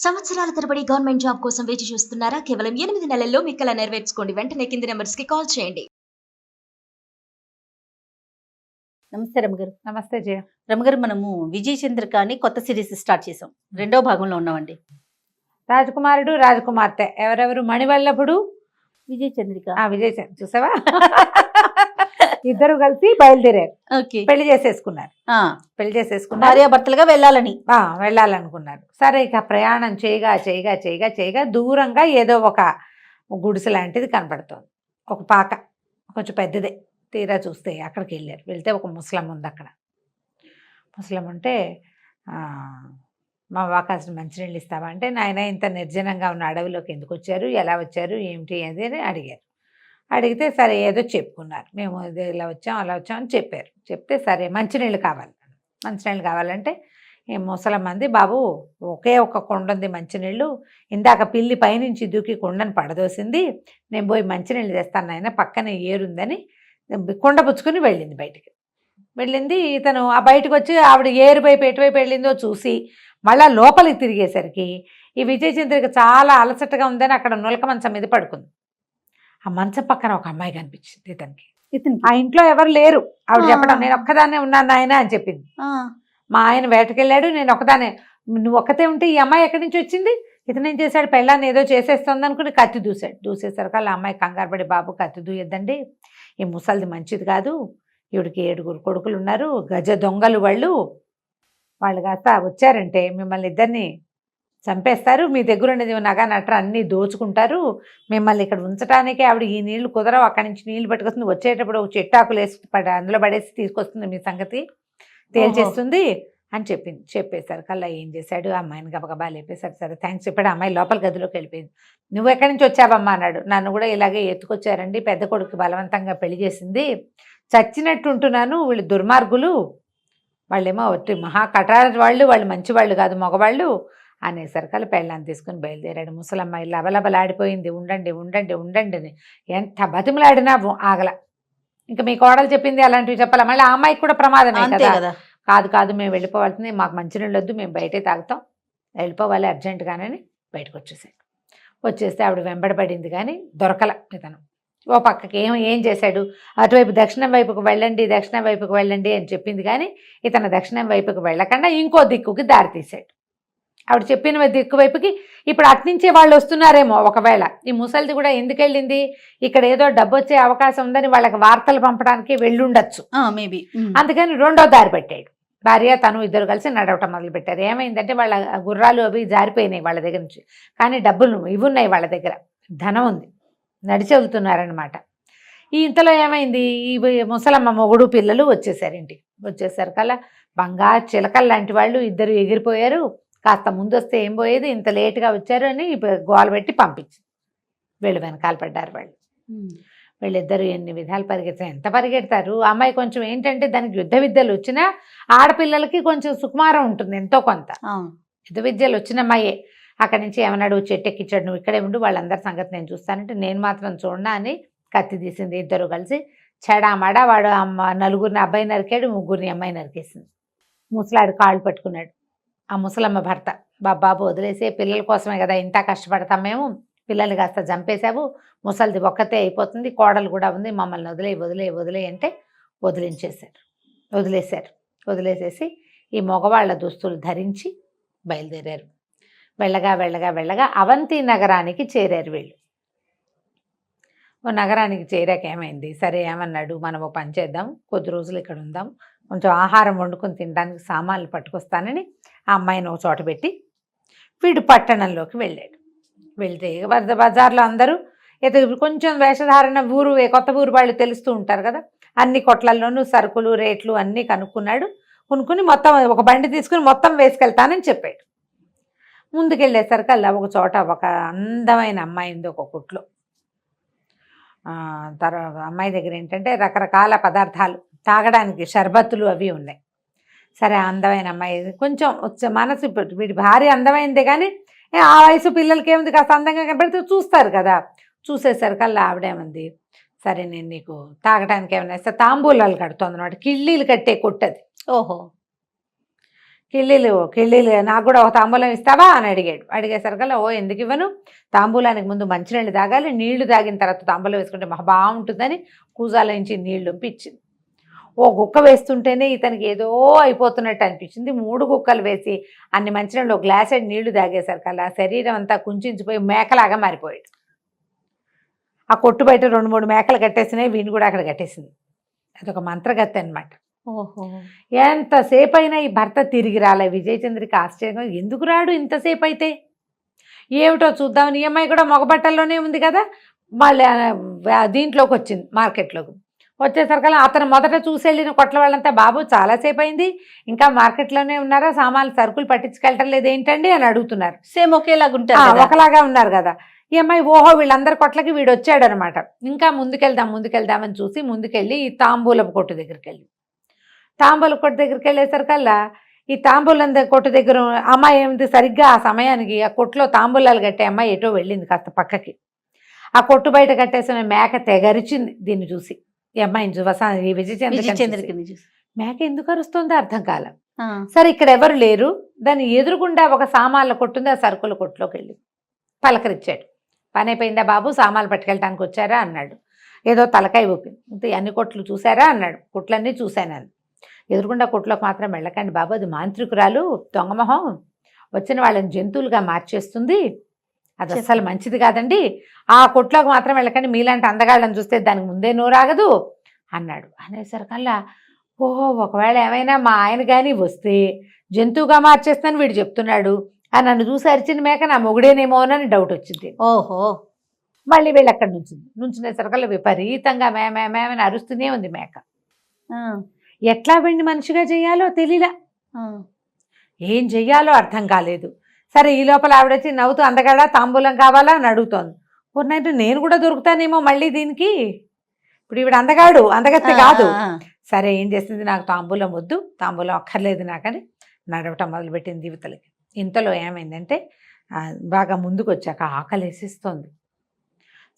సంవత్సరాల తరబడి government job కోసం వేచి చూస్తున్నారా? కేవలం ఎనిమిది నెలల్లో మీ కల నెరవేర్చుకోండి. వెంటనే కింది నెంబర్స్కి కాల్ చేయండి. నమస్తే రమగారు. నమస్తే జయ. రమగారు మనము విజయ్ చంద్రిక అని కొత్త సిరీస్ స్టార్ట్ చేసాం రెండో భాగంలో ఉన్నామండి. రాజకుమారుడు రాజకుమార్తె. ఎవరెవరు? మణివల్లభుడు విజయ్ చంద్రిక. ఆ విజయ్ చంద్ర చూసావా? ఇద్దరు కలిసి బయలుదేరారు. ఓకే. పెళ్ళి చేసేసుకున్నారు. పెళ్ళి చేసేసుకున్నారు. భార్యాభర్తలుగా వెళ్ళాలని. వెళ్ళాలనుకున్నారు. సరే ఇక ప్రయాణం చేయగా చేయగా చేయగా చేయగా దూరంగా ఏదో ఒక గుడిసె లాంటిది కనపడుతోంది. ఒక పాక కొంచెం పెద్దదే. తీరా చూస్తే అక్కడికి వెళ్ళారు. వెళ్తే ఒక ముసలం ఉంది అక్కడ. ముసలం ఉంటే మా వాకాసిన మంచినీళ్ళు ఇస్తావా? అంటే నాయన ఇంత నిర్జనంగా ఉన్న అడవిలోకి ఎందుకు వచ్చారు? ఎలా వచ్చారు? ఏమిటి? అని అడిగారు. అడిగితే సరే ఏదో చెప్పుకున్నారు. మేము ఇలా వచ్చాం అలా వచ్చాం అని చెప్పారు. చెప్తే సరే మంచినీళ్ళు కావాలి. మంచినీళ్ళు కావాలంటే ఈ ముసలమ్మంది బాబు ఒకే ఒక కొండ ఉంది మంచినీళ్ళు. ఇందాక పిల్లి పైనుంచి దూకి కొండను పడదోసింది. నేను పోయి మంచినీళ్ళు తెస్తాను ఆయన పక్కనే ఏరుందని కొండ పుచ్చుకొని వెళ్ళింది బయటికి. వెళ్ళింది ఇతను ఆ బయటకు వచ్చి ఆవిడ ఏరువైపు ఎటువైపు వెళ్ళిందో చూసి మళ్ళా లోపలికి తిరిగేసరికి ఈ విజయ చంద్రిక చాలా అలసటగా ఉందని అక్కడ నులక మంచం మీద పడుకుంది. ఆ మంచం పక్కన ఒక అమ్మాయి కనిపించింది ఇతనికి. ఆ ఇంట్లో ఎవరు లేరు. ఆవిడ. చెప్పడం నేను ఒక్కదాన్నే ఉన్నాను ఆయన అని చెప్పింది. మా ఆయన వేటకెళ్ళాడు నేను ఒకదానే నువ్వు ఒక్కతే ఉంటే ఈ అమ్మాయి ఎక్కడి నుంచి వచ్చింది? ఇతను ఏం చేశాడు పెళ్ళాన్ని ఏదో చేసేస్తుంది అనుకుని కత్తి దూశాడు. దూసేసరికి ఆ అమ్మాయి కంగారు పడి బాబు కత్తి దూయొద్దండి. ఈ ముసలిది మంచిది కాదు. ఈవిడికి ఏడుగురు కొడుకులు ఉన్నారు. గజ దొంగలు వాళ్ళు. వాళ్ళు కాస్త వచ్చారంటే మిమ్మల్ని ఇద్దరిని చంపేస్తారు. మీ దగ్గర ఉన్నది నగ నట్ర అన్నీ దోచుకుంటారు. మిమ్మల్ని ఇక్కడ ఉంచడానికే ఆవిడ ఈ నీళ్ళు కుదరవు. అక్కడి నుంచి నీళ్ళు పట్టుకొస్తుంది. వచ్చేటప్పుడు ఒక చెట్టాకులు వేసి అందులో పడేసి తీసుకొస్తుంది మీ సంగతి. తేల్చేస్తుంది అని చెప్పింది చెప్పేశారు. కల్లా ఏం చేశాడు? ఆ అమ్మాయిని గబగబా లేపేశారు. సరే థ్యాంక్స్ చెప్పాడు. అమ్మాయి లోపల గదిలోకి వెళ్ళిపోయింది. నువ్వు ఎక్కడి నుంచి వచ్చావమ్మా? అన్నాడు. నన్ను కూడా ఇలాగే ఎత్తుకొచ్చారండి. పెద్ద కొడుకు బలవంతంగా పెళ్ళి చేసింది. చచ్చినట్టు ఉంటున్నాను వీళ్ళు దుర్మార్గులు. వాళ్ళేమో ఒట్టి మహా కటార వాళ్ళు. వాళ్ళు మంచివాళ్ళు కాదు మగవాళ్ళు. అనేసరికల్లా పెళ్ళాన్ని తీసుకుని బయలుదేరాడు. ముసలమ్మాయి లబలబలాడిపోయింది ఉండండి ఉండండి ఉండండి అని. ఎంత బతిమలాడినా ఆగల. ఇంకా మీ కోడలు చెప్పింది అలాంటివి చెప్పాలా? మళ్ళీ ఆ అమ్మాయికి కూడా ప్రమాదమే కదా. కదా. కాదు కాదు మేము వెళ్ళిపోవాల్సింది మాకు మంచినీళ్ళు వద్దు మేము బయటే తాగుతాం. వెళ్ళిపోవాలి అర్జెంటుగానని బయటకు వచ్చేసాడు. వచ్చేస్తే ఆవిడ వెంబడబడింది కానీ దొరకల ఇతను. ఓ పక్కకి ఏం ఏం చేశాడు? అటువైపు దక్షిణం వైపుకు వెళ్ళండి దక్షిణం వైపుకు వెళ్ళండి అని చెప్పింది కానీ ఇతను దక్షిణం వైపుకు వెళ్ళకుండా ఇంకో దిక్కుకి దారి తీశాడు ఆవిడ చెప్పిన దిక్కు వైపుకి ఇప్పుడు అట్నుంచే వాళ్ళు వస్తున్నారేమో ఒకవేళ. ఈ ముసలిది కూడా ఎందుకు వెళ్ళింది? ఇక్కడ ఏదో డబ్బు వచ్చే అవకాశం ఉందని వాళ్ళకి వార్తలు పంపడానికి వెళ్ళుండొచ్చు మేబీ. అందుకని రెండో దారి పెట్టాడు. భార్య తను ఇద్దరు కలిసి నడవటం మొదలు పెట్టారు. ఏమైందంటే వాళ్ళ గుర్రాలు అవి జారిపోయినాయి వాళ్ళ దగ్గర నుంచి. కానీ డబ్బులు ఇవి ఉన్నాయి వాళ్ళ దగ్గర. ధనం ఉంది. నడిచి వెళ్తున్నారనమాట ఈ ఇంతలో ఏమైంది? ఈ ముసలమ్మ మొగుడు పిల్లలు వచ్చేసారు ఇంటికి. వచ్చేసరి కల్లా బంగారు చిలకలు లాంటి వాళ్ళు ఇద్దరు ఎగిరిపోయారు. కాస్త ముందు వస్తే ఏం పోయేది? ఇంత లేటుగా వచ్చారు అని గోల పెట్టి పంపించింది. వీళ్ళు వెనకాల పడ్డారు వాళ్ళు. వీళ్ళిద్దరూ ఎన్ని విధాలు పరిగెత్తారు ఎంత పరిగెడతారు? అమ్మాయి కొంచెం ఏంటంటే దానికి యుద్ధ విద్యలు వచ్చినా ఆడపిల్లలకి కొంచెం సుకుమారం ఉంటుంది ఎంతో కొంత. యుద్ధ విద్యలు వచ్చిన అమ్మాయే. అక్కడి నుంచి ఏమన్నాడు చెట్టు ఎక్కించాడు నువ్వు ఇక్కడే ఉండు వాళ్ళందరి సంగతి నేను చూస్తానంటే నేను మాత్రం చూడనా అని కత్తి తీసింది ఇద్దరు కలిసి. చెడామడ వాడు అమ్మ నలుగురిని అబ్బాయి నరికాడు ముగ్గురిని అమ్మాయి నరికేసింది. ముసలాడు కాళ్ళు పట్టుకున్నాడు. ఆ ముసలమ్మ భర్త బాబాబు వదిలేసే పిల్లల కోసమే కదా ఇంత కష్టపడతాం మేము పిల్లల్ని కాస్త చంపేశావు ముసలిది ఒక్కతే అయిపోతుంది కోడలు కూడా ఉంది మమ్మల్ని వదిలే వదిలే వదిలే అంటే వదిలించేశారు. వదిలేశారు. వదిలేసేసి ఈ మగవాళ్ళ దుస్తులు ధరించి బయలుదేరారు. వెళ్ళగా వెళ్ళగా వెళ్ళగా అవంతి నగరానికి చేరారు వీళ్ళు. ఓ నగరానికి చేరాక ఏమైంది? సరే ఏమన్నాడు? మనం ఓ పని చేద్దాం కొద్ది రోజులు ఇక్కడ ఉందాం కొంచెం ఆహారం వండుకొని తినడానికి సామాన్లు పట్టుకొస్తానని ఆ అమ్మాయిని ఒక చోట పెట్టి వీడు పట్టణంలోకి వెళ్ళాడు. వెళ్తే వరద బజార్లో అందరూ ఏదో కొంచెం వేషధారణ ఊరు కొత్త ఊరు వాళ్ళు తెలుస్తూ ఉంటారు కదా అన్ని కొట్లల్లోనూ సరుకులు రేట్లు అన్నీ కనుక్కున్నాడు. కొనుక్కుని మొత్తం ఒక బండి తీసుకుని మొత్తం వేసుకెళ్తానని చెప్పాడు. ముందుకెళ్ళేసరికల్లా ఒక చోట ఒక అందమైన అమ్మాయి ఉంది ఒక కుట్లో. తర్వాత అమ్మాయి దగ్గర ఏంటంటే రకరకాల పదార్థాలు తాగడానికి షర్బత్తులు అవి ఉన్నాయి. సరే అందమైన అమ్మాయి. కొంచెం వచ్చే- మనసు వీడి భార్య అందమైందే కానీ ఏ, ఆ వయసు పిల్లలకి ఏముంది? కాస్త అందంగా కనపడితే చూస్తారు కదా. చూసేసరికల్లా ఆవిడేమంది? సరే నేను నీకు తాగడానికి ఏమైనా ఇస్తే. తాంబూలాలు కడుతుంది అనమాట కిళ్ళీలు కట్టే కొట్టది. ఓహో. కిళ్ళీలు కిళ్ళీలు నాకు కూడా ఒక తాంబూలం ఇస్తావా? అని అడిగాడు. అడిగేసరికల్లా ఓ ఎందుకు ఇవ్వను? తాంబూలానికి ముందు మంచినీళ్ళు తాగాలి. నీళ్ళు తాగిన తర్వాత తాంబూలం వేసుకుంటే మహా బాగుంటుందని కూజాల నుంచి నీళ్ళు ఇచ్చింది ఓ గుక్క వేస్తుంటేనే ఇతనికి ఏదో అయిపోతున్నట్టు అనిపించింది. మూడు గుక్కలు వేసి అన్ని మంచినీళ్ళు ఒక గ్లాసెడ్ నీళ్ళు తాగేసరికల్లా శరీరం అంతా కుంచించిపోయి మేకలాగా మారిపోయాడు. ఆ కొట్టు బయట రెండు మూడు మేకలు కట్టేసినాయి వీని కూడా అక్కడ కట్టేసింది. అదొక మంత్రగతి అన్నమాట. ఓహో. ఎంతసేపు అయినా ఈ భర్త తిరిగి రాలే. విజయచంద్రికి ఆశ్చర్యంగా ఎందుకు రాడు ఇంతసేపు అయితే ఏమిటో చూద్దామని ఈ అమ్మాయి కూడా మగబట్టల్లోనే ఉంది కదా? మళ్ళీ దీంట్లోకి వచ్చింది మార్కెట్లోకి. వచ్చేసరికల్లా అతను మొదట చూసి వెళ్ళిన కొట్ల వాళ్ళంతా బాబు చాలాసేపు అయింది ఇంకా మార్కెట్లోనే ఉన్నారా? సామాన్లు సరుకులు పట్టించుకెళ్ళటం లేదు ఏంటండి? అని అడుగుతున్నారు. సేమ్ ఒకేలాగా ఉంటారు. ఒకలాగా ఉన్నారు కదా. ఈ అమ్మాయి ఓహో వీళ్ళందరి కొట్లకి వీడు వచ్చాడు అనమాట ఇంకా ముందుకెళ్దాం ముందుకెళ్దామని చూసి ముందుకెళ్ళి ఈ తాంబూలపు కొట్టు దగ్గరికి వెళ్ళి తాంబూల కొట్టు దగ్గరికి వెళ్ళేసరికల్లా ఈ తాంబూలం కొట్టు దగ్గర అమ్మాయి ఏమిటి సరిగ్గా ఆ సమయానికి ఆ కొట్టులో తాంబూలాలు కట్టే అమ్మాయి ఎటో వెళ్ళింది కాస్త పక్కకి. ఆ కొట్టు బయట కట్టేసిన మేక తెగరిచింది దీన్ని చూసి. ఈ అమ్మాయిని ఈ విజయచంద్ర చూసి. మేక ఎందుకు అరుస్తుందో అర్థం కాల. సరే ఇక్కడ ఎవరు లేరు. దాని ఎదురుగుండా ఒక సామాన్ల కొట్టుంది ఆ సరుకుల కొట్టులోకి వెళ్ళి. పలకరించాడు పని అయిపోయిందా బాబు? సామాన్లు పట్టుకెళ్ళటానికి వచ్చారా? అన్నాడు. ఏదో తలకాయ ఊపి ఇంత అన్ని కొట్లు చూసారా? అన్నాడు. కొట్లన్నీ చూశాను ఎదురుగుండా కొట్లోకి మాత్రం వెళ్ళకండి బాబు. అది మాంత్రికురాలు దొంగమొహం వచ్చిన వాళ్ళని జంతువులుగా మార్చేస్తుంది. అది అసలు మంచిది కాదండి. ఆ కొట్లోకి మాత్రం వెళ్ళకండి. మీలాంటి అందగాళ్ళని చూస్తే దానికి ముందే నోరాగదు అన్నాడు. అనేసరికల్లా ఓహో ఒకవేళ ఏమైనా మా ఆయన కానీ వస్తే జంతువుగా మార్చేస్తాను వీడు చెప్తున్నాడు. ఆ నన్ను చూసి అరిచిన మేక నా మొగుడేనేమోనని డౌట్ వచ్చింది. ఓహో. మళ్ళీ వీళ్ళు అక్కడ నుంచింది నుంచునేసరికల్లా విపరీతంగా మే మే మేమని అరుస్తూనే ఉంది మేక. ఎట్లా వీడిని మనిషిగా చేయాలో తెలియలా. ఏం చెయ్యాలో అర్థం కాలేదు. సరే ఈ లోపల ఆవిడ వచ్చి నవ్వుతూ అందగాడా తాంబూలం కావాలా? అని అడుగుతోంది. పూర్ణైతే నేను కూడా దొరుకుతానేమో మళ్ళీ దీనికి? ఇప్పుడు ఈవిడ అందగాడు అందగత్తే కాదు. సరే ఏం చేసింది? నాకు తాంబూలం వద్దు తాంబూలం అక్కర్లేదు నాకని నడవటం మొదలుపెట్టింది యువతలకి ఇంతలో ఏమైందంటే బాగా ముందుకు వచ్చాక ఆకలి వేసిస్తోంది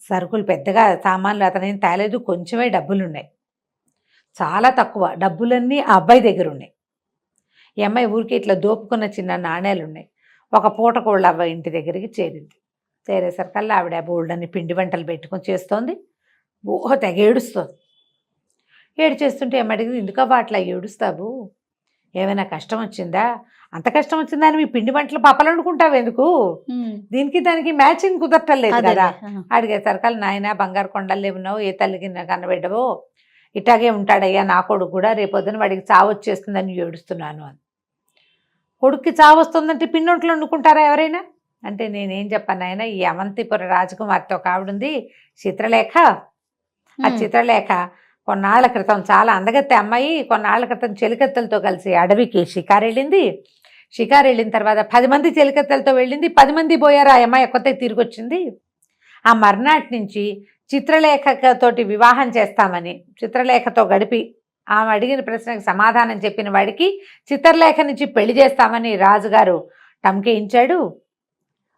సరుకులు పెద్దగా సామాన్లు అతనేం తేలేదు కొంచెమే డబ్బులు ఉన్నాయి చాలా తక్కువ డబ్బులన్నీ ఆ అబ్బాయి దగ్గర ఉన్నాయి ఈ అమ్మాయి ఊరికి ఇట్లా దోపుకున్న చిన్న నాణేలు ఉన్నాయి ఒక పూట కోళ్ళ అబ్బాయి ఇంటి దగ్గరికి చేరింది. చేరేసరికల్లా ఆవిడ బోల్డన్ని పిండి వంటలు పెట్టుకొని చేస్తోంది. ఓహ తెగ ఏడుస్తోంది. ఏడు చేస్తుంటే ఏమడిగింది ఎందుకబ్బా అట్లా ఏడుస్తావు? ఏమైనా కష్టం వచ్చిందా? అంత కష్టం వచ్చిందా అని మీ పిండి వంటలు పప్పలు అనుకుంటావు ఎందుకు? దీనికి దానికి మ్యాచింగ్ కుదరటం లేదు అదే, కదా. అడిగేసరికల్ నాయన బంగారు కొండలు ఉన్నావు ఏ తల్లికి నా కన్నబిడ్డవో ఇట్లాగే ఉంటాడయ్యా నా కొడుకు కూడా రేపొద్దున వాడికి చావు వచ్చేస్తుందని ఏడుస్తున్నాను అని. కొడుక్కి చావు వస్తుందంటే పిండొంట్లు వండుకుంటారా ఎవరైనా? అంటే నేనేం చెప్పాను ఆయన ఈ అవంతిపుర రాజకుమార్తె ఒక ఆవిడుంది చిత్రలేఖ. ఆ చిత్రలేఖ కొన్నాళ్ళ క్రితం చాలా అందగత్తె అమ్మాయి కొన్నాళ్ళ క్రితం చెలికత్తెలతో కలిసి అడవికి షికారు వెళ్ళింది షికారు వెళ్ళిన తర్వాత పది మంది చెలికత్తెలతో వెళ్ళింది పది మంది పోయారు ఆ అమ్మాయి ఒక్కతే తిరిగి వచ్చింది ఆ మర్నాటి నుంచి చిత్రలేఖతోటి వివాహం చేస్తామని చిత్రలేఖతో గడిపి ఆమె అడిగిన ప్రశ్నకు సమాధానం చెప్పిన వాడికి చిత్రలేఖ నుంచి పెళ్ళి చేస్తామని రాజుగారు టంకేయించాడు.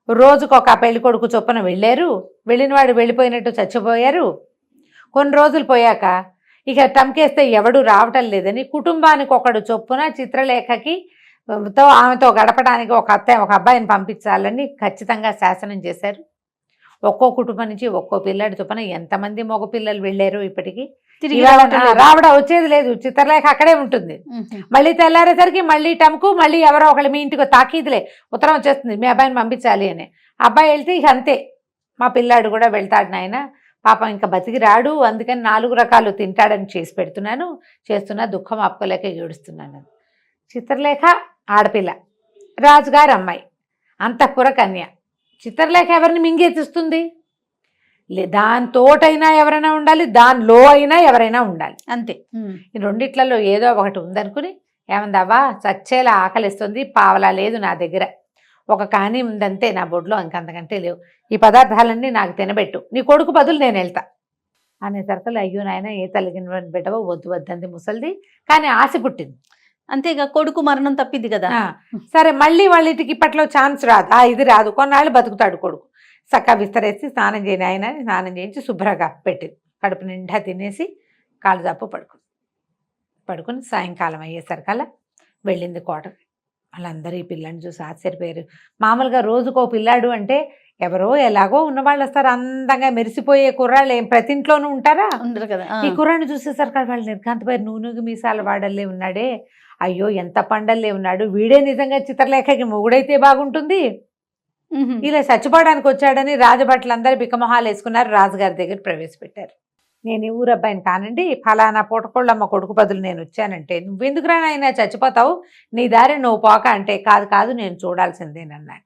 రోజుకొక పెళ్ళి కొడుకు చొప్పున వెళ్ళారు. వెళ్ళినవాడు వెళ్ళిపోయినట్టు చచ్చిపోయారు. కొన్ని రోజులు పోయాక ఇక టంకేస్తే ఎవడు రావటం లేదని కుటుంబానికి ఒకడు చొప్పున చిత్రలేఖకి తో ఆమెతో గడపడానికి ఒక అత్తయ్య ఒక అబ్బాయిని పంపించాలని ఖచ్చితంగా శాసనం చేశారు. ఒక్కో కుటుంబం నుంచి ఒక్కో పిల్లాడి చొప్పున ఎంతమంది మగ పిల్లలు వెళ్ళారు ఇప్పటికి. రావడం వచ్చేది లేదు. చిత్రలేఖ అక్కడే ఉంటుంది. మళ్ళీ తెల్లారేసరికి మళ్ళీ టమ్కు మళ్ళీ ఎవరో ఒకళ్ళు మీ ఇంటికి తాకీదులే. ఉత్తరం వచ్చేస్తుంది మీ అబ్బాయిని పంపించాలి అని. అబ్బాయి వెళ్తే ఇక అంతే. మా పిల్లాడు కూడా వెళ్తాడు నాయన. పాపం ఇంకా బతికి రాడు. అందుకని నాలుగు రకాలు తింటాడని చేసి పెడుతున్నాను. చేస్తున్నా దుఃఖం ఆపుకోలేక ఏడుస్తున్నాను. చిత్రలేఖ ఆడపిల్ల. రాజుగారి అమ్మాయి. అంతఃపుర కన్య. చిత్రలేఖ ఎవరిని మింగేతిస్తుంది లే- దానితోటైనా ఎవరైనా ఉండాలి దానిలో అయినా ఎవరైనా ఉండాలి. అంతే. ఈ రెండిట్లలో ఏదో ఒకటి ఉందనుకుని ఏమందావా చచ్చేలా ఆకలిస్తుంది పావలా లేదు నా దగ్గర. ఒక కానీ ఉందంతే నా బొడ్లో ఇంకంతకంటే లేవు. ఈ పదార్థాలన్నీ నాకు తినబెట్టు. నీ కొడుకు బదులు నేను వెళ్తా. అనేసరికి అయ్యో నాయన ఏ తల్లిగిన బిడ్డవో వద్దు వద్దంది ముసలిది. కానీ ఆశ పుట్టింది. అంతేగా కొడుకు మరణం తప్పింది కదా. సరే మళ్ళీ వాళ్ళ ఇంటికి ఇప్పట్లో ఛాన్స్ రాదు. ఆ ఇది రాదు. కొన్నాళ్ళు బతుకుతాడు కొడుకు. చక్కగా విస్తరేసి స్నానం చేయని ఆయన స్నానం చేయించి శుభ్రంగా పెట్టింది కడుపు నిండా తినేసి కాళ్ళు తప్పు పడుకుంది పడుకుని సాయంకాలం అయ్యేసరికల్లా వెళ్ళింది కోటకి వాళ్ళందరూ ఈ పిల్లని చూసి ఆశ్చర్యపోయారు. మామూలుగా రోజుకో పిల్లాడు అంటే ఎవరో ఎలాగో ఉన్నవాళ్ళు వస్తారు అందంగా మెరిసిపోయే కుర్రాళ్ళు ఏం ప్రతి ఇంట్లోనూ ఉంటారా? ఉండరు కదా. ఈ కుర్రాన్ని చూసేసరికి వాళ్ళు నిర్ఘాంతపోయి నూనెగు మీసాల వాడల్లే ఉన్నాడే. అయ్యో ఎంత పండల్లే ఉన్నాడు. వీడే నిజంగా చిత్రలేఖకి మొగుడైతే బాగుంటుంది. ఇలా చచ్చిపోవడానికి వచ్చాడని రాజభట్లందరూ బిక్కమొహాలు వేసుకున్నారు రాజుగారి దగ్గర ప్రవేశపెట్టారు. నేను ఈ ఊరు అబ్బాయిని కానండి ఫలానా పూటకోళ్ళమ్మ కొడుకు బదులు నేను వచ్చానంటే నువ్వెందుకురా నాయన చచ్చిపోతావు? నీ దారి నువ్వు పోక అంటే కాదు కాదు నేను చూడాల్సిందేనన్నాడు.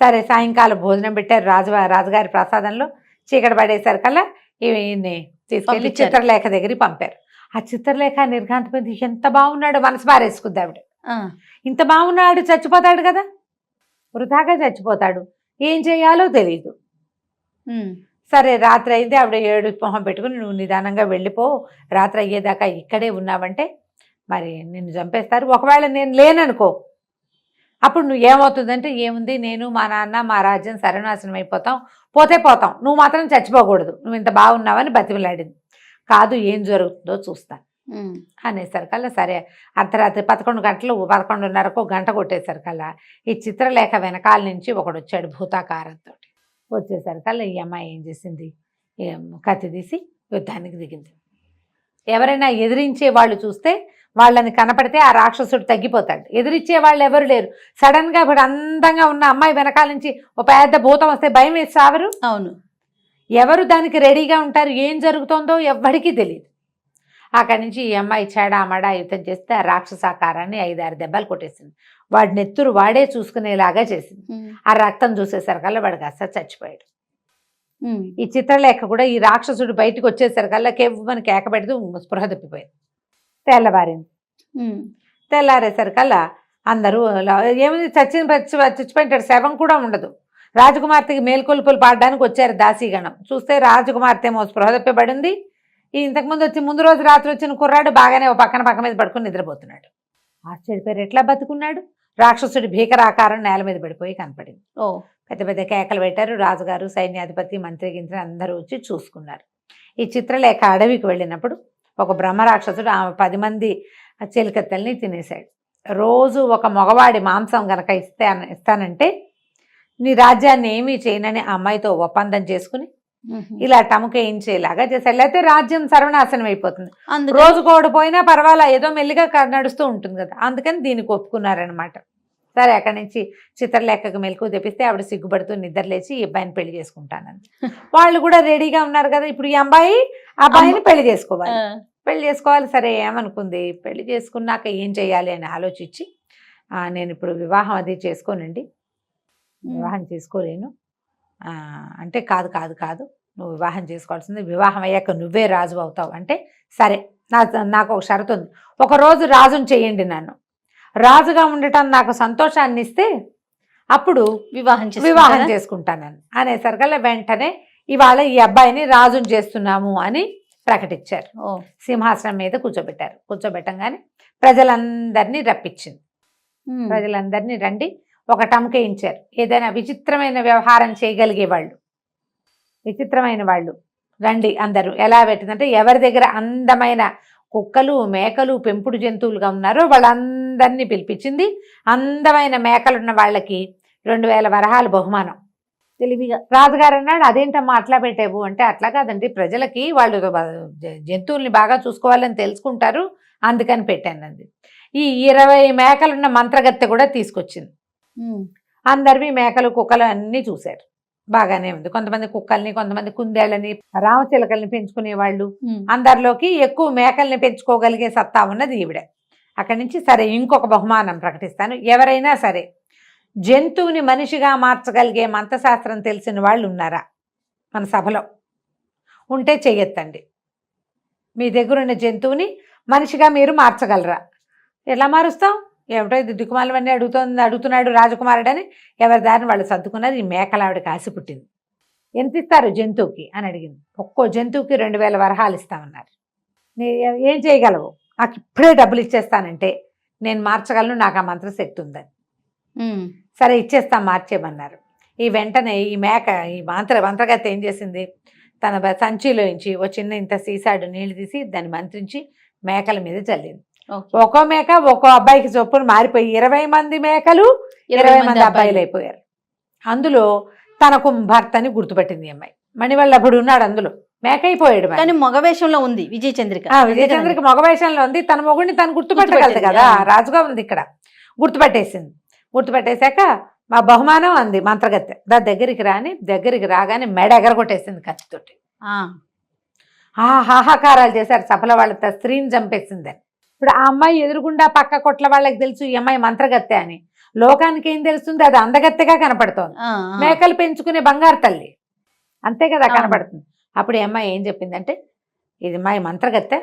సరే సాయంకాలం భోజనం పెట్టారు రాజు రాజుగారి ప్రసాదంలో చీకటి పడేసరికల్లా ఈయన్ని తీసుకెళ్ళి పంపించారు. చిత్రలేఖ దగ్గరికి పంపారు. ఆ చిత్రలేఖ నిర్ఘాంతపోయింది ఎంత బాగున్నాడు మనసు పారేసుకుంది ఆవిడ. ఇంత బాగున్నాడు చచ్చిపోతాడు కదా? వృధాగా చచ్చిపోతాడు. ఏం చేయాలో తెలియదు. సరే రాత్రి అయితే ఆవిడ ఏడు మొహం పెట్టుకుని నువ్వు నిదానంగా వెళ్ళిపో. రాత్రి అయ్యేదాకా ఇక్కడే ఉన్నావంటే మరి నిన్ను చంపేస్తారు. ఒకవేళ నేను లేననుకో అప్పుడు నువ్వు ఏమవుతుందంటే ఏముంది? నేను మా నాన్న మా రాజ్యం సర్వనాశనం అయిపోతాం. పోతే పోతాం. నువ్వు మాత్రం చచ్చిపోకూడదు. నువ్వు ఇంత బాగున్నావని బతిమలాడింది. కాదు ఏం జరుగుతుందో చూస్తాను. అనేసరికల్లా సరే. అర్ధరాత్రి పదకొండు గంటలు పదకొండున్నరకు గంట కొట్టేసరికల్లా ఈ చిత్రలేఖ వెనకాల నుంచి ఒకడు వచ్చాడు భూతాకారంతో వచ్చేసరికల్లా ఈ అమ్మాయి ఏం చేసింది? కత్తి తీసి యుద్ధానికి దిగింది. ఎవరైనా ఎదిరించే వాళ్ళు చూస్తే వాళ్ళని కనపడితే ఆ రాక్షసుడు తగ్గిపోతాడు. ఎదిరించే వాళ్ళు ఎవరు లేరు. సడన్గా ఇప్పుడు అందంగా ఉన్న అమ్మాయి వెనకాల నుంచి ఒక పెద్ద భూతం వస్తే భయం వేసి సావరు అవును. ఎవరు దానికి రెడీగా ఉంటారు? ఏం జరుగుతోందో ఎవ్వడికి తెలియదు అక్కడి నుంచి ఈ అమ్మాయి చెడామడా యుద్ధం చేస్తే ఆ రాక్షసాకారాన్ని ఐదారు దెబ్బలు కొట్టేసింది. వాడి నెత్తురు వాడే చూసుకునేలాగా చేసింది. ఆ రక్తం చూసేసరికల్లా వాడు కాస్త చచ్చిపోయాడు. ఈ చిత్రలేఖ కూడా ఈ రాక్షసుడు బయటకు వచ్చేసరికల్లా కేవ్వని కేక పెడుతూ స్పృహ తప్పిపోయింది. తెల్లవారింది. తెల్లారేసరికల్లా అందరూ ఏముంది చచ్చిన చచ్చి చచ్చిపోయింటాడు శవం కూడా ఉండదు. రాజకుమార్తెకి మేల్కొల్పులు పాడడానికి వచ్చారు దాసీగణం. చూస్తే రాజకుమార్తె ఏమో స్పృహ తప్పిపడింది ఈ ఇంతకుముందు వచ్చి ముందు రోజు రాత్రి వచ్చిన కుర్రాడు బాగానే ఓ పక్కన పక్క మీద పడుకుని నిద్రపోతున్నాడు. ఆశ్చర్యపోయారు ఎట్లా బతుకున్నాడు? రాక్షసుడి భీకరాకారం నేల మీద పడిపోయి కనపడింది. ఓ. పెద్ద పెద్ద కేకలు పెట్టారు రాజుగారు సైన్యాధిపతి మంత్రి గింత్రి అందరూ వచ్చి చూసుకున్నారు. ఈ చిత్రలేఖ అడవికి వెళ్ళినప్పుడు ఒక బ్రహ్మరాక్షసుడు ఆమె పది మంది చెలికత్తెల్ని తినేశాడు. రోజు ఒక మగవాడి మాంసం గనక ఇస్తే ఇస్తానంటే నీ రాజ్యాన్ని ఏమీ చేయనని అమ్మాయితో ఒప్పందం చేసుకుని. ఇలా టముకేయించేలాగా చేశాడు. లేకపోతే రాజ్యం సర్వనాశనం అయిపోతుంది. రోజు పోయినా పర్వాలా ఏదో మెల్లిగా నడుస్తూ ఉంటుంది కదా. అందుకని దీనికి ఒప్పుకున్నారనమాట సరే అక్కడి నుంచి చిత్రలేఖకు మెలకు తెప్పిస్తే ఆవిడ సిగ్గుపడుతూ నిద్రలేచి ఈ అబ్బాయిని పెళ్ళి చేసుకుంటానని. వాళ్ళు కూడా రెడీగా ఉన్నారు కదా ఇప్పుడు ఈ అబ్బాయి ఆ అబ్బాయిని పెళ్ళి చేసుకోవాలి. పెళ్ళి చేసుకోవాలి సరే ఏమనుకుంది? పెళ్ళి చేసుకున్నాక ఏం చేయాలి అని ఆలోచించి "ఆ, నేను ఇప్పుడు వివాహం అది చేసుకోనండి. వివాహం చేసుకోలేను. ఆ, అంటే కాదు కాదు కాదు. నువ్వు వివాహం చేసుకోవాల్సింది. వివాహం అయ్యాక నువ్వే రాజు అవుతావు. అంటే సరే నా నాకు ఒక షరతు ఉంది. ఒక రోజు రాజుని చేయండి నన్ను. రాజుగా ఉండటం నాకు సంతోషాన్ని ఇస్తే అప్పుడు వివాహం వివాహం? చేసుకుంటానని అనేసరికల్లా వెంటనే ఇవాళ ఈ అబ్బాయిని రాజుని చేస్తున్నాము అని ప్రకటించారు. ఓ. సింహాసనం మీద కూర్చోబెట్టారు. కూర్చోబెట్టంగానే ప్రజలందరినీ రప్పించింది. ప్రజలందరినీ రండి ఒక టంకేయించారు ఏదైనా విచిత్రమైన వ్యవహారం చేయగలిగే వాళ్ళు. విచిత్రమైన వాళ్ళు. రండి అందరూ. ఎలా పెట్టిందంటే ఎవరి దగ్గర అందమైన కుక్కలు మేకలు పెంపుడు జంతువులుగా ఉన్నారో వాళ్ళందరినీ పిలిపించింది. అందమైన మేకలున్న వాళ్ళకి రెండు వేల వరహాలు బహుమానం. తెలివిగా. రాజుగారు అన్నాడు అదేంటమ్మా అట్లా పెట్టావు? అంటే అట్లా కాదండి ప్రజలకి వాళ్ళు జంతువుల్ని బాగా చూసుకోవాలని తెలుసుకుంటారు అందుకని పెట్టాను అంది ఈ ఇరవై మేకలున్న మంత్రగత్తె కూడా తీసుకొచ్చింది. అందరివి మేకలు కుక్కలు అన్నీ చూశారు. బాగానే ఉంది. కొంతమంది కుక్కల్ని కొంతమంది కుందేళ్ళని రామచిలకల్ని పెంచుకునే వాళ్ళు. అందరిలోకి ఎక్కువ మేకల్ని పెంచుకోగలిగే సత్తా ఉన్నది ఈవిడ. అక్కడి నుంచి సరే ఇంకొక బహుమానం ప్రకటిస్తాను. ఎవరైనా సరే జంతువుని మనిషిగా మార్చగలిగే మంత్రశాస్త్రం తెలిసిన వాళ్ళు ఉన్నారా? మన సభలో. ఉంటే చెయ్యొత్తండి మీ దగ్గర ఉన్న జంతువుని మనిషిగా మీరు మార్చగలరా? ఎలా మారుస్తాం? ఏమిటో ఇది దిక్కుమాలవన్నీ అడుగుతోంది అడుగుతున్నాడు రాజకుమారుడని ఎవరి దారిని వాళ్ళు సర్దుకున్నారు. ఈ మేకల ఆవిడకి ఆశ పుట్టింది. ఎంత ఇస్తారు జంతువుకి? అని అడిగింది. ఒక్కో జంతువుకి రెండు వేల వరహాలు ఇస్తామన్నారు. నీ ఏం చేయగలవు? నాకు ఇప్పుడే డబ్బులు ఇచ్చేస్తానంటే నేను మార్చగలను నాకు ఆ మంత్రశక్తి ఉందని. సరే ఇచ్చేస్తాం మార్చేయమన్నారు. ఈ వెంటనే ఈ మేక ఈ మంత్ర మంత్రగత్త ఏం చేసింది? తన సంచిలోంచి ఓ చిన్న ఇంత సీసాడు నీళ్ళు తీసి దాన్ని మంత్రించి మేకల మీద చల్లింది. ఒక్కో మేక ఒక్కో అబ్బాయికి చొప్పున మారిపోయి ఇరవై మంది మేకలు ఇరవై మంది అబ్బాయిలు అయిపోయారు. అందులో తనకు భర్తని గుర్తుపెట్టింది అమ్మాయి. మణివల్లభుడు ఉన్నాడు అందులో. మేక అయిపోయాడు. కానీ మగ వేషంలో ఉంది విజయ చంద్రిక ఆ విజయచంద్రకి మగ వేషంలో ఉంది. తన మొగుడిని తను గుర్తుపెట్టగలదు కదా. రాజుగా ఉంది ఇక్కడ. గుర్తుపట్టేసింది. గుర్తుపట్టేశాక మా బహుమానం అంది మంత్రగత్తె. దా దగ్గరికి రాని దగ్గరికి రాగానే మెడ ఎగరగొట్టేసింది కత్తితోటి. ఆ, హాహాకారాలు చేశారు. సభల వాళ్ళ స్త్రీని చంపేసిందని. ఇప్పుడు ఆ అమ్మాయి ఎదురుగుండా పక్క కొట్ల వాళ్ళకి తెలుసు ఈ అమ్మాయి మంత్రగత్తె అని. లోకానికి ఏం తెలుస్తుంది? అది అందగత్తెగా కనపడుతోంది. మేకలు పెంచుకునే బంగారు తల్లి. అంతే కదా. కనపడుతుంది. అప్పుడు ఈ అమ్మాయి ఏం చెప్పిందంటే ఇది మా మంత్రగత్తె.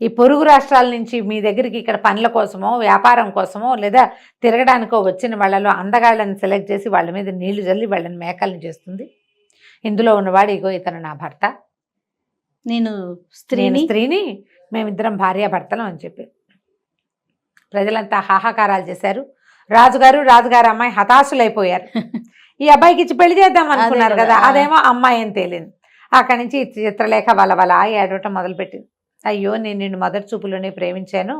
ఈ పొరుగు రాష్ట్రాల నుంచి మీ దగ్గరికి ఇక్కడ పనుల కోసమో వ్యాపారం కోసమో లేదా తిరగడానికో వచ్చిన వాళ్ళలో అందగాళ్ళని సెలెక్ట్ చేసి వాళ్ళ మీద నీళ్ళు జల్లి వాళ్ళని మేకల్ని చేస్తుంది. ఇందులో ఉన్నవాడు ఇగో ఇతను నా భర్త. నేను స్త్రీని స్త్రీని మేమిద్దరం భార్యాభర్తలం అని చెప్పి. ప్రజలంతా హాహాకారాలు చేశారు. రాజుగారు రాజుగారు అమ్మాయి హతాశులైపోయారు. ఈ అబ్బాయికి ఇచ్చి పెళ్ళి చేద్దాం అనుకున్నారు కదా. అదేమో అమ్మాయి అని తేలింది. అక్కడి నుంచి చిత్రలేఖ వల వల ఏడవటం మొదలుపెట్టింది. అయ్యో నేను నిన్ను మొదటి చూపులోనే ప్రేమించాను.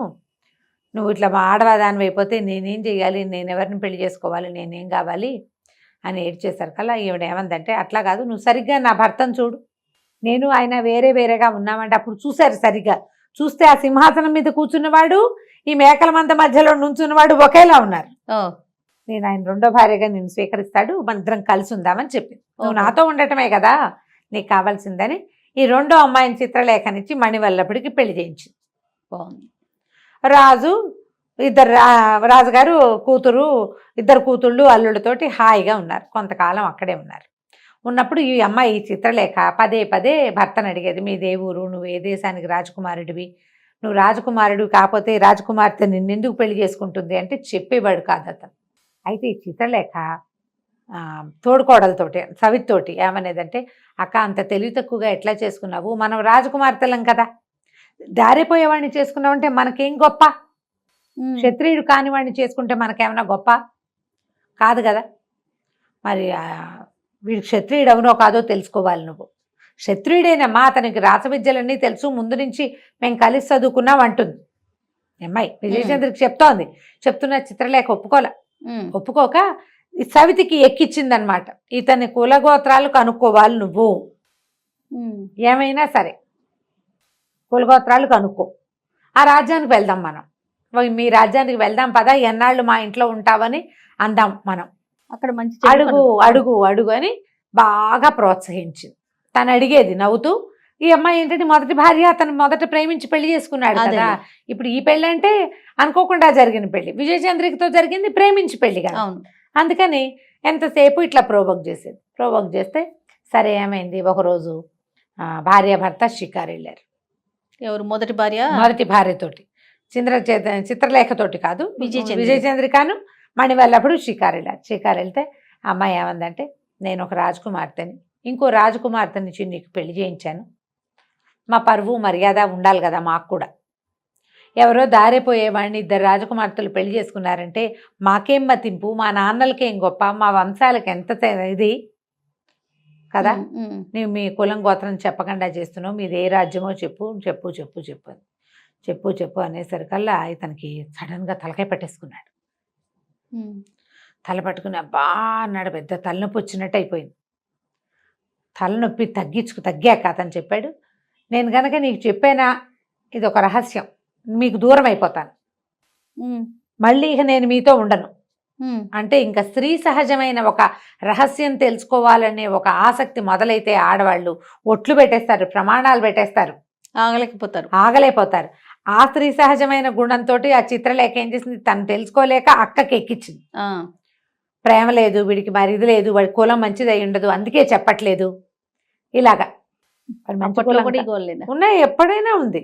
నువ్వు ఇట్లా మా ఆడవాదాని అయిపోతే నేనేం చేయాలి? నేను ఎవరిని పెళ్ళి చేసుకోవాలి? నేనేం కావాలి? అని ఏడ్చేశారు కల్లా ఈవిడ ఏమందంటే అట్లా కాదు నువ్వు సరిగ్గా నా భర్తను చూడు. నేను ఆయన వేరే వేరేగా ఉన్నామంటే అప్పుడు చూశారు సరిగ్గా. చూస్తే ఆ సింహాసనం మీద కూర్చున్నవాడు ఈ మేకల మంద మధ్యలో నుంచున్నవాడు ఒకేలా ఉన్నారు. నేను ఆయన రెండో భార్యగా నేను స్వీకరిస్తాడు మన ఇద్దరం కలిసి ఉందామని చెప్పింది. నువ్వు. నాతో ఉండటమే కదా నీకు కావాల్సిందని ఈ రెండో అమ్మాయిని చిత్రలేఖనిచ్చి మణివల్లభుడికి పెళ్ళి చేయించింది. బాగుంది. రాజు ఇద్దరు రాజుగారు కూతురు ఇద్దరు కూతుళ్ళు అల్లుడితోటి హాయిగా ఉన్నారు. కొంతకాలం అక్కడే ఉన్నారు. ఉన్నప్పుడు ఈ అమ్మాయి ఈ చిత్రలేఖ పదే పదే భర్తను అడిగేది మీ దేవురు నువ్వు ఏ దేశానికి రాజకుమారుడివి? నువ్వు రాజకుమారుడు కాకపోతే రాజకుమార్తె నిన్నెందుకు పెళ్ళి చేసుకుంటుంది? అంటే చెప్పేవాడు కాదు అతను. అయితే ఈ చిత్రలేఖ తోడుకోడలతోటి సవితోటి ఏమనేదంటే అక్క అంత తెలివి తక్కువగా ఎట్లా చేసుకున్నావు? మనం రాజకుమార్తెలం కదా. దారిపోయేవాడిని చేసుకున్నావంటే మనకేం గొప్ప. క్షత్రియుడు కాని వాడిని చేసుకుంటే మనకేమైనా గొప్ప? కాదు కదా. మరి వీడు క్షత్రియుడు అవునో కాదో తెలుసుకోవాలి నువ్వు. క్షత్రియుడేనమ్మా అతనికి రాస విద్యలన్నీ తెలుసు ముందు నుంచి మేము కలిసి చదువుకున్నాం అంటుంది. అమ్మాయి విజయచంద్రకి చెప్తోంది. చెప్తున్న చిత్రలేఖ ఒప్పుకోలే. ఒప్పుకోక ఈ సవితికి ఎక్కిచ్చిందనమాట. ఇతని కులగోత్రాలు కనుక్కోవాలి నువ్వు. ఏమైనా సరే కులగోత్రాలు కనుక్కో. ఆ రాజ్యానికి వెళ్దాం మనం. మీ రాజ్యానికి వెళ్దాం పదా ఎన్నాళ్ళు మా ఇంట్లో ఉంటావని అందాం మనం. అక్కడ మంచి అడుగు అడుగు అడుగు అని బాగా ప్రోత్సహించింది. తను అడిగేది నవ్వుతూ ఈ అమ్మాయి ఏంటంటే మొదటి భార్య అతను మొదట ప్రేమించి పెళ్ళి చేసుకున్నాడు. కదా. ఇప్పుడు ఈ పెళ్ళి అంటే అనుకోకుండా జరిగిన పెళ్ళి. విజయచంద్రికతో జరిగింది ప్రేమించి పెళ్ళి కదా. అందుకని ఎంతసేపు ఇట్లా ప్రోవోక్ చేసేది? ప్రోవోక్ చేస్తే సరే ఏమైంది? ఒకరోజు ఆ, భార్య భర్త షికారు వెళ్ళారు. ఎవరు? మొదటి భార్య? మొదటి భార్యతోటి. చంద్ర చేత- చిత్రలేఖతోటి కాదు. విజయచంద్రిక. విజయచంద్రికను మణివల్లప్పుడు షికారు వెళ్ళారు షికారు వెళ్తే అమ్మాయి ఏమందంటే నేను ఒక రాజకుమార్తెని ఇంకో రాజకుమార్తె నుంచి నీకు పెళ్ళి చేయించాను. మా పరువు మర్యాద ఉండాలి కదా మాకు కూడా. ఎవరో దారిపోయేవాడిని ఇద్దరు రాజకుమార్తెలు పెళ్ళి చేసుకున్నారంటే మాకేం మతింపు? మా నాన్నలకేం గొప్ప? మా వంశాలకు ఎంత ఇది? కదా? ఉమ్, ఉమ్. నీవు మీ కులం గోత్రం చెప్పకుండా చేస్తున్నావు. మీది ఏ రాజ్యమో చెప్పు చెప్పు చెప్పు చెప్పు. చెప్పు చెప్పు అనేసరికల్లా ఇతనికి సడన్గా తలకాయ పట్టేసుకున్నాడు. తల పట్టుకుని అబ్బా! అన్నాడు పెద్ద తలనొప్పి వచ్చినట్టు అయిపోయింది. తలనొప్పి తగ్గించుకు తగ్గాక అతను చెప్పాడు నేను గనక నీకు చెప్పానా? ఇది ఒక రహస్యం. మీకు దూరం అయిపోతాను. మళ్ళీ ఇక నేను మీతో ఉండను. అంటే ఇంకా స్త్రీ సహజమైన ఒక రహస్యం తెలుసుకోవాలనే ఒక ఆసక్తి మొదలైతే ఆడవాళ్ళు ఒట్లు పెట్టేస్తారు ప్రమాణాలు పెట్టేస్తారు. ఆగలేకపోతారు. ఆగలేకపోతారు. ఆ స్త్రీ సహజమైన గుణంతో ఆ చిత్రలేఖ ఏం చేసింది? తను తెలుసుకోలేక అక్కకి ఎక్కించింది. ప్రేమ లేదు వీడికి మరి ఇది లేదు వాడి కులం మంచిది అయి ఉండదు అందుకే చెప్పట్లేదు. ఇలాగా. ఉన్నాయి ఎప్పుడైనా ఉంది.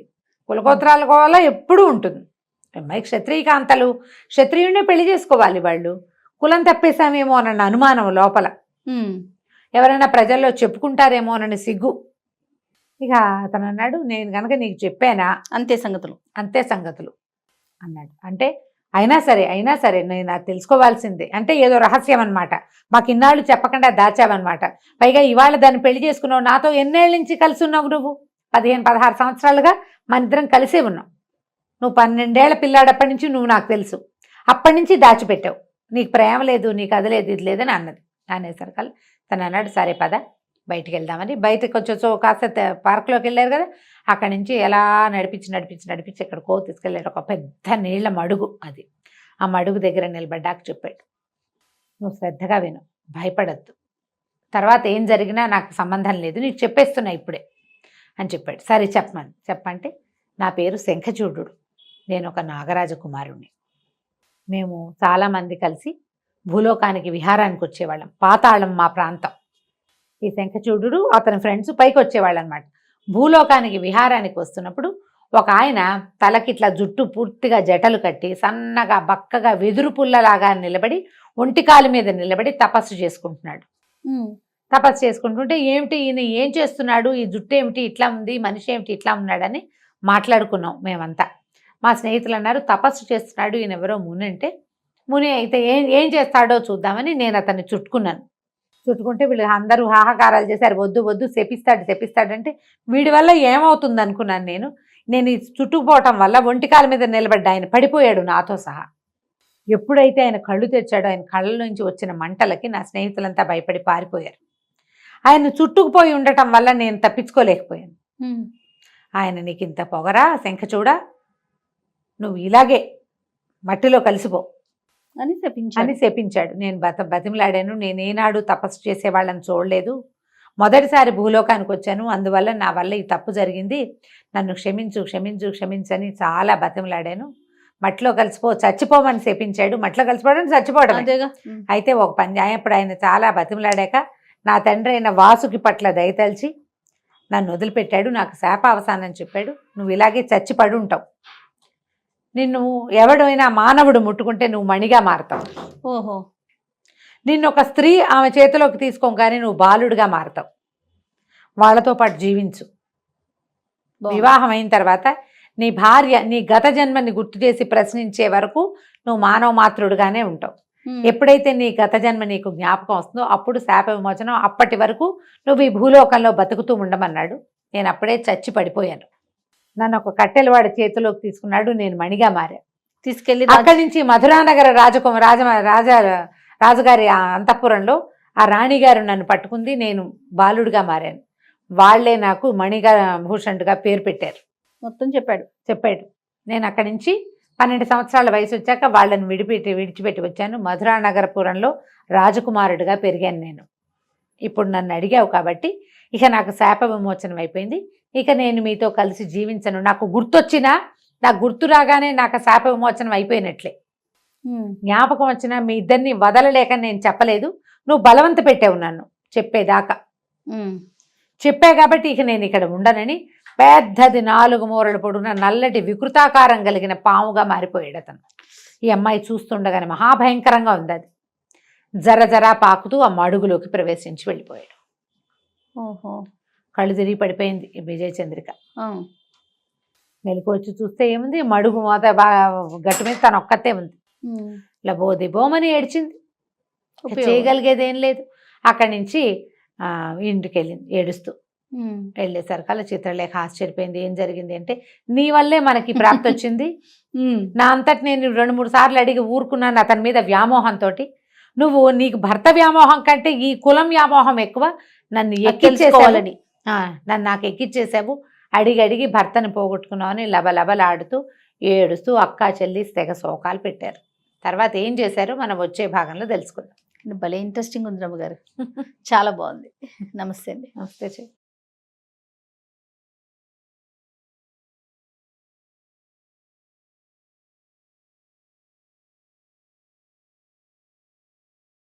కులగోత్రాల వల్ల ఎప్పుడూ ఉంటుంది. అమ్మాయి క్షత్రియ కాంతలు క్షత్రియుడినే పెళ్ళి చేసుకోవాలి వాళ్ళు. కులం తప్పేశామేమో అన్న అనుమానం లోపల. ఎవరైనా ప్రజల్లో చెప్పుకుంటారేమో అన్న సిగ్గు. ఇక అతను అన్నాడు నేను గనక నీకు చెప్పానా? అంతే సంగతులు. అంతే సంగతులు. అన్నాడు. అంటే అయినా సరే అయినా సరే నేను అది తెలుసుకోవాల్సిందే. అంటే ఏదో రహస్యం అనమాట మాకు ఇన్నాళ్ళు చెప్పకుండా దాచావన్నమాట. పైగా ఇవాళ దాన్ని పెళ్ళి చేసుకున్నావు నాతో ఎన్నేళ్ళ నుంచి కలిసి ఉన్నావు నువ్వు? పదిహేను పదహారు సంవత్సరాలుగా మన ఇద్దరం కలిసే ఉన్నాం. నువ్వు పన్నెండేళ్ళ పిల్లాడప్పటి నుంచి నువ్వు నాకు తెలుసు. అప్పటి నుంచి దాచిపెట్టావు. నీకు ప్రేమ లేదు నీకు అది లేదు ఇది లేదని అన్నది. అనేసరికల్లా తను అన్నాడు సరే పద బయటికి వెళ్దామని బయటకు కొంచెం సో కాస్త త- పార్క్లోకి వెళ్ళారు కదా అక్కడి నుంచి ఎలా నడిపించి నడిపించి నడిపించి ఎక్కడికో తీసుకెళ్ళారు ఒక పెద్ద నీళ్ళ మడుగు అది. ఆ మడుగు దగ్గర నిలబడ్డాక చెప్పాడు. నువ్వు శ్రద్ధగా విను భయపడద్దు. తర్వాత ఏం జరిగినా నాకు సంబంధం లేదు నీకు చెప్పేస్తున్నా ఇప్పుడే అని చెప్పాడు. సరే చెప్పమని. చెప్పంటే నా పేరు శంఖచూడు నేను ఒక నాగరాజ కుమారుణ్ణి. మేము చాలామంది కలిసి భూలోకానికి విహారానికి వచ్చేవాళ్ళం. పాతాళం మా ప్రాంతం. ఈ శంఖచూడు అతని ఫ్రెండ్స్ పైకి వచ్చేవాళ్ళు అనమాట భూలోకానికి విహారానికి వస్తున్నప్పుడు ఒక ఆయన తలకి ఇట్లా జుట్టు పూర్తిగా జటలు కట్టి సన్నగా బక్కగా వెదురు పుల్లలాగా నిలబడి ఒంటికాలు మీద నిలబడి తపస్సు చేసుకుంటున్నాడు. తపస్సు చేసుకుంటుంటే ఏమిటి ఈయన ఏం చేస్తున్నాడు? ఈ జుట్టు ఏమిటి? ఇట్లా ఉంది మనిషి ఏమిటి? ఇట్లా ఉన్నాడని మాట్లాడుకున్నాం మేమంతా. మా స్నేహితులు అన్నారు తపస్సు చేస్తున్నాడు ఈయన ఎవరో ముని అంటే ముని అయితే ఏం ఏం చేస్తాడో చూద్దామని నేను అతన్ని చుట్టుకున్నాను. చుట్టుకుంటే వీళ్ళు అందరూ హాహాకారాలు చేశారు వద్దు వద్దు శపిస్తాడు శపిస్తాడంటే వీడి వల్ల ఏమవుతుంది అనుకున్నాను నేను. నేను చుట్టుకుపోవటం వల్ల ఒంటికాల మీద నిలబడ్డా ఆయన పడిపోయాడు నాతో సహా. ఎప్పుడైతే ఆయన కళ్ళు తెచ్చాడో ఆయన కళ్ళ నుంచి వచ్చిన మంటలకి నా స్నేహితులంతా భయపడి పారిపోయారు. ఆయన చుట్టుకుపోయి ఉండటం వల్ల నేను తప్పించుకోలేకపోయాను. ఆయన నీకు ఇంత పొగరా శంఖచూడ నువ్వు ఇలాగే మట్టిలో కలిసిపో. అని చెప్పించాను అని శపించాడు. నేను బత బతిమలాడాను. నేను ఏనాడు తపస్సు చేసే వాళ్ళని చూడలేదు. మొదటిసారి భూలోకానికి వచ్చాను. అందువల్ల నా వల్ల ఈ తప్పు జరిగింది. నన్ను క్షమించు క్షమించు క్షమించని చాలా బతిమలాడాను. మట్టిలో కలిసిపో చచ్చిపోమని శపించాడు. మట్టిలో కలిసిపోవడం చచ్చిపోవడం అయితే ఒక పని అప్పుడు ఆయన చాలా బతిమలాడాక నా తండ్రి అయిన వాసుకి పట్ల దయతలిచి నన్ను వదిలిపెట్టాడు. నాకు శాప అవసానం చెప్పాడు. నువ్వు ఇలాగే చచ్చి పడి ఉంటావు నిన్ను ఎవడైనా మానవుడు ముట్టుకుంటే నువ్వు మణిగా మారతావు. ఓహో. నిన్ను ఒక స్త్రీ ఆమె చేతిలోకి తీసుకోగానే నువ్వు బాలుడిగా మారతావు. వాళ్ళతో పాటు జీవించు. వివాహం అయిన తర్వాత నీ భార్య నీ గత జన్మని గుర్తు చేసి ప్రశ్నించే వరకు నువ్వు మానవ మాతృడుగానే ఉంటావు. ఎప్పుడైతే నీ గత జన్మ నీకు జ్ఞాపకం వస్తుందో అప్పుడు శాప విమోచనం అప్పటి వరకు నువ్వు ఈ భూలోకంలో బతుకుతూ ఉండమన్నాడు. నేను అప్పుడే చచ్చి పడిపోయాను నన్ను ఒక కట్టెలవాడి చేతిలోకి తీసుకున్నాడు నేను మణిగా మారా తీసుకెళ్ళి అక్కడి నుంచి మధురానగర రాజకుమ రాజ రాజా రాజుగారి అంతఃపురంలో ఆ రాణిగారు నన్ను పట్టుకుంది నేను బాలుడిగా మారాను. వాళ్ళే నాకు మణిగా భూషణుడిగా పేరు పెట్టారు. మొత్తం చెప్పాడు. చెప్పాడు. నేను అక్కడి నుంచి పన్నెండు సంవత్సరాల వయసు వచ్చాక వాళ్ళని విడిపెట్టి విడిచిపెట్టి వచ్చాను. మధురానగరపురంలో రాజకుమారుడిగా పెరిగాను నేను. ఇప్పుడు నన్ను అడిగావు కాబట్టి ఇక నాకు శాప విమోచనం అయిపోయింది ఇక నేను మీతో కలిసి జీవించను. నాకు గుర్తొచ్చినా నాకు గుర్తు రాగానే నాకు శాప విమోచనం అయిపోయినట్లే. జ్ఞాపకం వచ్చినా మీ ఇద్దరిని వదలలేక నేను చెప్పలేదు. నువ్వు బలవంత పెట్టావు నన్ను చెప్పేదాకా. ఉమ్. చెప్పా కాబట్టి ఇక నేను ఇక్కడ ఉండనని పెద్దది నాలుగు మూరలు పొడుగున నల్లటి వికృతాకారం కలిగిన పాముగా మారిపోయాడు అతను. ఈ అమ్మాయి చూస్తుండగానే మహాభయంకరంగా ఉంది అది జర జరా పాకుతూ ఆ మడుగులోకి ప్రవేశించి వెళ్ళిపోయాడు. ఓహో. కళ్ళు తిరిగి పడిపోయింది విజయ చంద్రిక. మెలకు వచ్చి చూస్తే ఏముంది? మడుగు మోత బాగా గట్టు మీద తను ఒక్కతే ఉంది. ఇలా బోది బోమని ఏడ్చింది. చేయగలిగేది ఏం లేదు. అక్కడి నుంచి ఇంటికి వెళ్ళింది ఏడుస్తూ. ఉమ్. వెళ్ళేసరికల్లా చిత్రలేఖ ఆశ్చర్యపోయింది. ఏం జరిగింది అంటే నీ వల్లే మనకి ప్రాప్తి వచ్చింది. నా అంతటి నేను రెండు మూడు సార్లు అడిగి ఊరుకున్నాను అతని మీద వ్యామోహంతో నువ్వు నీకు భర్త వ్యామోహం కంటే ఈ కులం వ్యామోహం ఎక్కువ. నన్ను తెలుసుకోవాలని నన్ను నాకు ఎక్కిచ్చేసావు. అడిగి అడిగి భర్తని పోగొట్టుకున్నావని లబలబలాడుతూ ఏడుస్తూ అక్కా చెల్లి తెగ శోకాలు పెట్టారు. తర్వాత ఏం చేశారో మనం వచ్చే భాగంలో తెలుసుకుందాం. భలే ఇంట్రెస్టింగ్ ఉంది రమ్మ గారు. చాలా బాగుంది. నమస్తే అండి. నమస్తే